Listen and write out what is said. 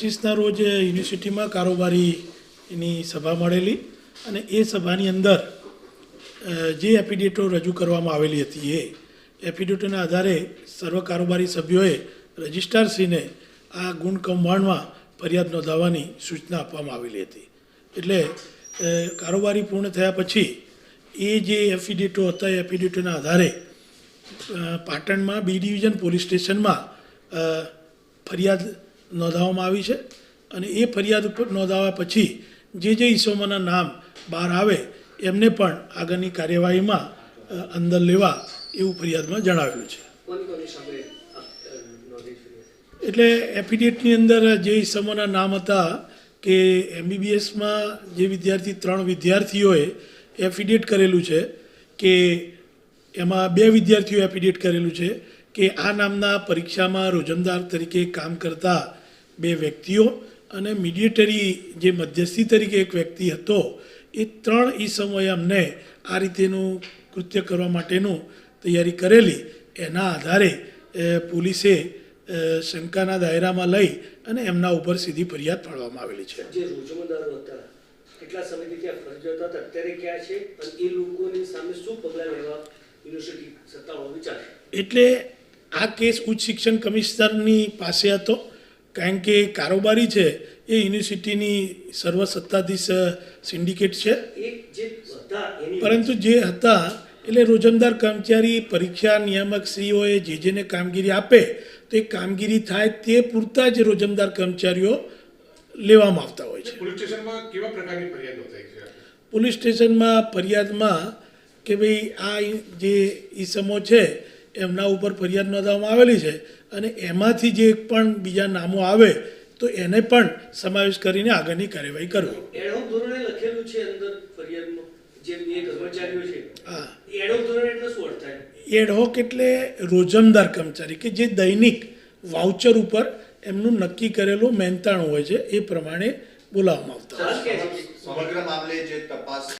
પચીસના રોજ યુનિવર્સિટીમાં કારોબારીની સભા મળેલી અને એ સભાની અંદર જે એફિડેટો રજૂ કરવામાં આવેલી હતી એ એફિડેટોના આધારે સર્વ કારોબારી સભ્યોએ રજિસ્ટ્રારશ્રીને આ ગુણ કૌભાંડમાં ફરિયાદ નોંધાવવાની સૂચના આપવામાં આવેલી હતી. એટલે કારોબારી પૂર્ણ થયા પછી એ જે એફિડેટો હતા, એ એફિડેટોના આધારે પાટણમાં બી ડિવિઝન પોલીસ સ્ટેશનમાં ફરિયાદ નોંધાવવામાં આવી છે અને એ ફરિયાદ ઉપર નોંધાવ્યા પછી જે જે ઈસમોના નામ બહાર આવે એમને પણ આગળની કાર્યવાહીમાં અંદર લેવા એવું ફરિયાદમાં જણાવેલું છે. નોંધી છે એટલે એફિડેટની અંદર જે ઈસમોના નામ હતા કે એમબીબીએસમાં જે વિદ્યાર્થી ત્રણ વિદ્યાર્થીઓએ એફિડેટ કરેલું છે કે એમાં બે વિદ્યાર્થીઓ એફિડેટ કરેલું છે કે આ નામના પરીક્ષામાં રોજમદાર તરીકે કામ કરતા બે વ્યક્તિઓ અને મીડિયેટરી જે મધ્યસ્થી તરીકે એક વ્યક્તિ હતો એ ત્રણ એ સમયે અમને આ રીતેનું કૃત્ય કરવા માટેનું તૈયારી કરેલી. એના આધારે પોલીસે શંકાના દાયરામાં લઈ અને એમના ઉપર સીધી ફરિયાદ પાડવામાં આવેલી છે. જે રોજમદારો હતા કેટલા સમયથી ત્યાં ફરજ હતા અત્યારે ક્યાં છે? અને એ લોકોની સામે શું પગલાં લેવા યુનિવર્સિટી સત્તાવાળો વિચારશે એટલે આ કેસ ઉચ્ચ શિક્ષણ કમિશનરની પાસે હતો. કારણ કે કારોબારી છે એ યુનિવર્સિટીની સર્વસત્તાધીશ સિન્ડિકેટ છે. પરંતુ જે હતા એટલે રોજમદાર કર્મચારી પરીક્ષા નિયામક શ્રીઓએ જે જેને કામગીરી આપે તો એ કામગીરી થાય તે પૂરતા જ રોજમદાર કર્મચારીઓ લેવામાં આવતા હોય છે. પોલીસ સ્ટેશનમાં કેવા પ્રકારની ફરિયાદ નોંધાઈ છે? પોલીસ સ્ટેશનમાં ફરિયાદમાં કે ભાઈ આ જે ઈસમો છે એમના ઉપર ફરિયાદ નોંધવામાં આવેલી છે અને એમાંથી જે પણ બીજા નામો આવે તો એને પણ સમાવેશ કરીને આગળની કાર્યવાહી કરવી. એડહોક લખેલું છે અંદર ફરિયાદમાં જે કર્મચારીઓ છે. હા. એટલે શું થાય? એડહોક એટલે રોજમદાર કર્મચારી કે જે દૈનિક વાઉચર ઉપર એમનું નક્કી કરેલું મહેનતાણું હોય છે એ પ્રમાણે બોલાવવામાં આવતા સમગ્ર મામલે જે તપાસ